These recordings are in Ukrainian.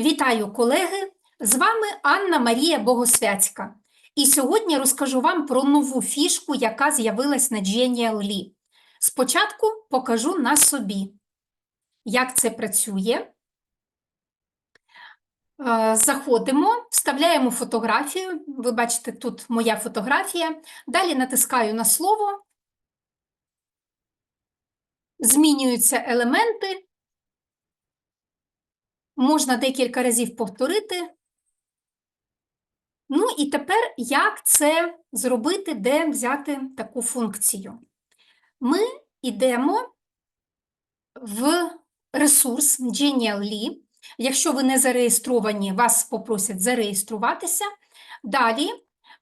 Вітаю, колеги! З вами Анна Марія Богосвяцька. І сьогодні розкажу вам про нову фішку, яка з'явилась на Genial.ly. Спочатку покажу на собі, як це працює. Е, Заходимо, вставляємо фотографію. Ви бачите, тут моя фотографія. Далі натискаю на слово. Змінюються елементи. Можна декілька разів повторити. Ну і тепер як це зробити, де взяти таку функцію? Ми йдемо в ресурс Genial.ly. Якщо ви не зареєстровані, вас попросять зареєструватися. Далі,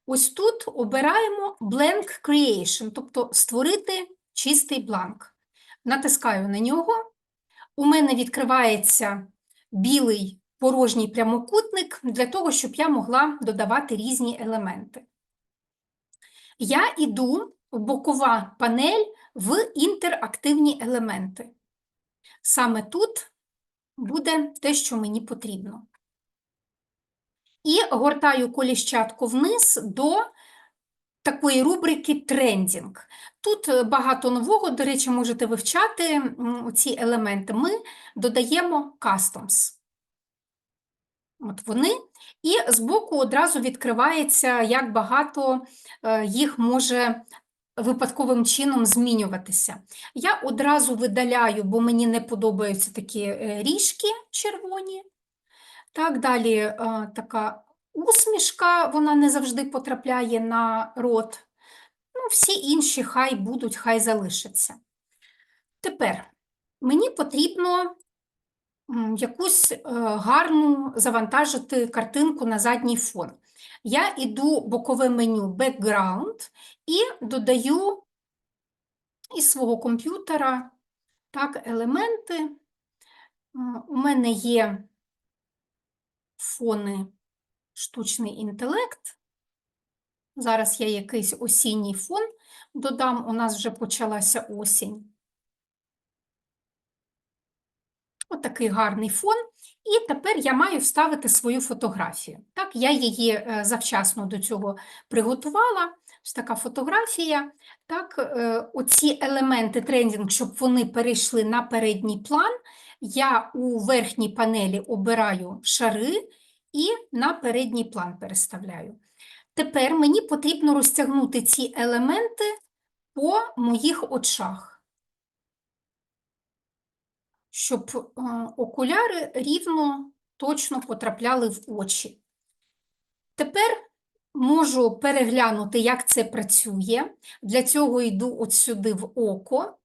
ось тут обираємо Blank Creation, тобто створити чистий бланк. Натискаю на нього. У мене відкривається білий порожній прямокутник для того, щоб я могла додавати різні елементи. Я йду в бокова панель в інтерактивні елементи. Саме тут буде те, що мені потрібно. І гортаю коліщатку вниз до такої рубрики трендінг. Тут багато нового, до речі, можете вивчати ці елементи. Ми додаємо customs. От вони. І збоку одразу відкривається, як багато їх може випадковим чином змінюватися. Я одразу видаляю, бо мені не подобаються такі е, ріжки червоні. Так, далі така усмішка, вона не завжди потрапляє на рот. Ну, всі інші хай будуть, хай залишаться. Тепер мені потрібно якусь е, гарну завантажити картинку на задній фон. Я йду бокове меню Background і додаю із свого комп'ютера так, елементи. У мене є фони штучний інтелект. Зараз я якийсь осінній фон додам, у нас вже почалася осінь. Отакий гарний фон. І тепер я маю вставити свою фотографію. Так, Я її е, завчасно до цього приготувала. Ось така фотографія. Так, е, Оці елементи трендінг, щоб вони перейшли на передній план, я у верхній панелі обираю шари і на передній план переставляю. Тепер мені потрібно розтягнути ці елементи по моїх очах щоб е, окуляри рівно точно потрапляли в очі. Тепер можу переглянути, як це працює. Для цього йду от сюди в око.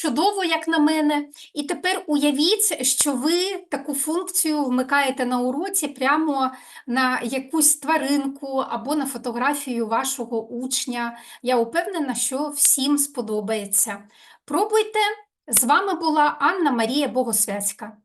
Чудово, як на мене. І тепер уявіть, що ви таку функцію вмикаєте на уроці прямо на якусь тваринку або на фотографію вашого учня. Я упевнена, що всім сподобається. Пробуйте! З вами була Анна Марія Богосвяцька.